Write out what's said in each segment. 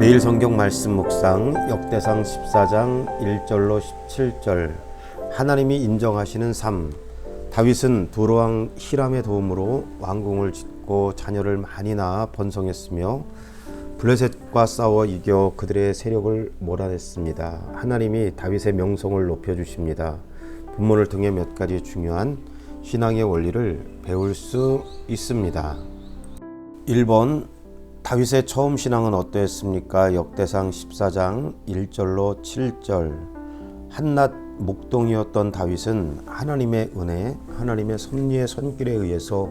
매일 성경 말씀 묵상 역대상 14장 1절로 17절 하나님이 인정하시는 삶 다윗은 두로왕 히람의 도움으로 왕궁을 짓고 자녀를 많이 낳아 번성했으며 블레셋과 싸워 이겨 그들의 세력을 몰아냈습니다. 하나님이 다윗의 명성을 높여 주십니다. 본문을 통해 몇 가지 중요한 신앙의 원리를 배울 수 있습니다. 1번 다윗의 처음 신앙은 어떠했습니까? 역대상 14장 1절로 7절 한낱 목동이었던 다윗은 하나님의 은혜, 하나님의 섭리의 손길에 의해서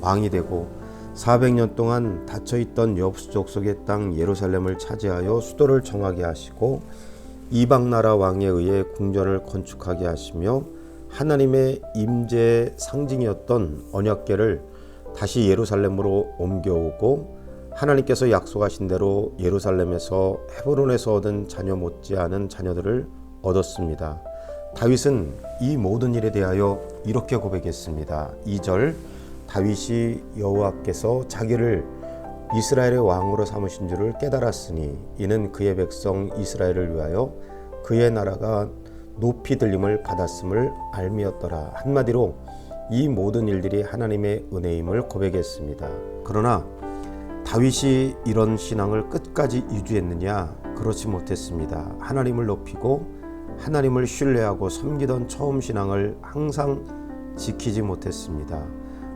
왕이 되고 400년 동안 닫혀 있던 여부수 족 속의 땅 예루살렘을 차지하여 수도를 정하게 하시고 이방 나라 왕에 의해 궁전을 건축하게 하시며 하나님의 임재의 상징이었던 언약궤를 다시 예루살렘으로 옮겨오고 하나님께서 약속하신 대로 예루살렘에서 헤브론에서 얻은 자녀 못지않은 자녀들을 얻었습니다. 다윗은 이 모든 일에 대하여 이렇게 고백했습니다. 2절 다윗이 여호와께서 자기를 이스라엘의 왕으로 삼으신 줄을 깨달았으니 이는 그의 백성 이스라엘을 위하여 그의 나라가 높이 들림을 받았음을 알미었더라. 한마디로 이 모든 일들이 하나님의 은혜임을 고백했습니다. 그러나 다윗이 이런 신앙을 끝까지 유지했느냐? 그렇지 못했습니다. 하나님을 높이고 하나님을 신뢰하고 섬기던 처음 신앙을 항상 지키지 못했습니다.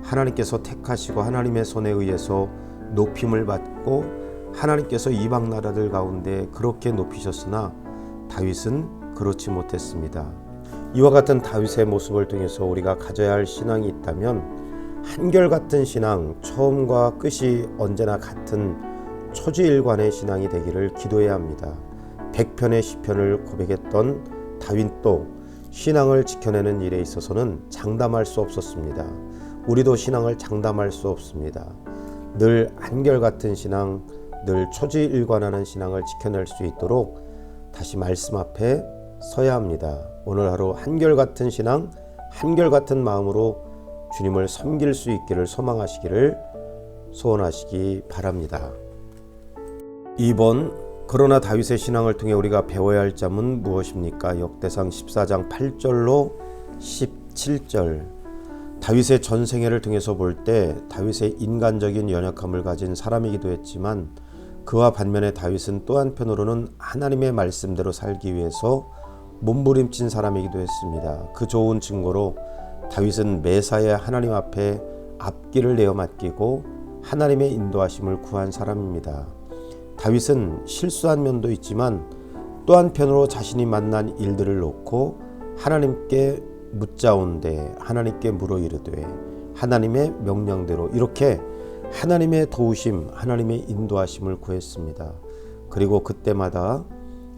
하나님께서 택하시고 하나님의 손에 의해서 높임을 받고 하나님께서 이방 나라들 가운데 그렇게 높이셨으나 다윗은 그렇지 못했습니다. 이와 같은 다윗의 모습을 통해서 우리가 가져야 할 신앙이 있다면 한결같은 신앙, 처음과 끝이 언제나 같은 초지일관의 신앙이 되기를 기도해야 합니다. 백편의 시편을 고백했던 다윗도 신앙을 지켜내는 일에 있어서는 장담할 수 없었습니다. 우리도 신앙을 장담할 수 없습니다. 늘 한결같은 신앙, 늘 초지일관하는 신앙을 지켜낼 수 있도록 다시 말씀 앞에 서야 합니다. 오늘 하루 한결같은 신앙, 한결같은 마음으로 주님을 섬길 수 있기를 소망하시기를 소원하시기 바랍니다. 2번 그러나 다윗의 신앙을 통해 우리가 배워야 할 점은 무엇입니까? 역대상 14장 8절로 17절 다윗의 전생애를 통해서 볼 때 다윗의 인간적인 연약함을 가진 사람이기도 했지만 그와 반면에 다윗은 또 한편으로는 하나님의 말씀대로 살기 위해서 몸부림친 사람이기도 했습니다. 그 좋은 증거로 다윗은 매사에 하나님 앞에 앞길을 내어 맡기고 하나님의 인도하심을 구한 사람입니다. 다윗은 실수한 면도 있지만 또 한편으로 자신이 만난 일들을 놓고 하나님께 묻자온데 하나님께 물어 이르되 하나님의 명령대로 이렇게 하나님의 도우심, 하나님의 인도하심을 구했습니다. 그리고 그때마다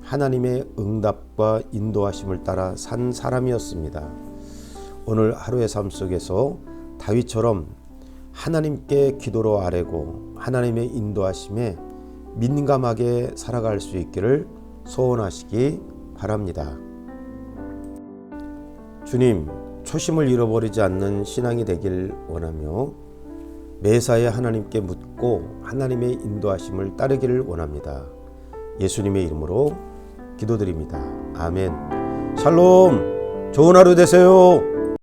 하나님의 응답과 인도하심을 따라 산 사람이었습니다. 오늘 하루의 삶 속에서 다윗처럼 하나님께 기도로 아뢰고 하나님의 인도하심에 민감하게 살아갈 수 있기를 소원하시기 바랍니다. 주님, 초심을 잃어버리지 않는 신앙이 되길 원하며 매사에 하나님께 묻고 하나님의 인도하심을 따르기를 원합니다. 예수님의 이름으로 기도드립니다. 아멘. 샬롬. 좋은 하루 되세요.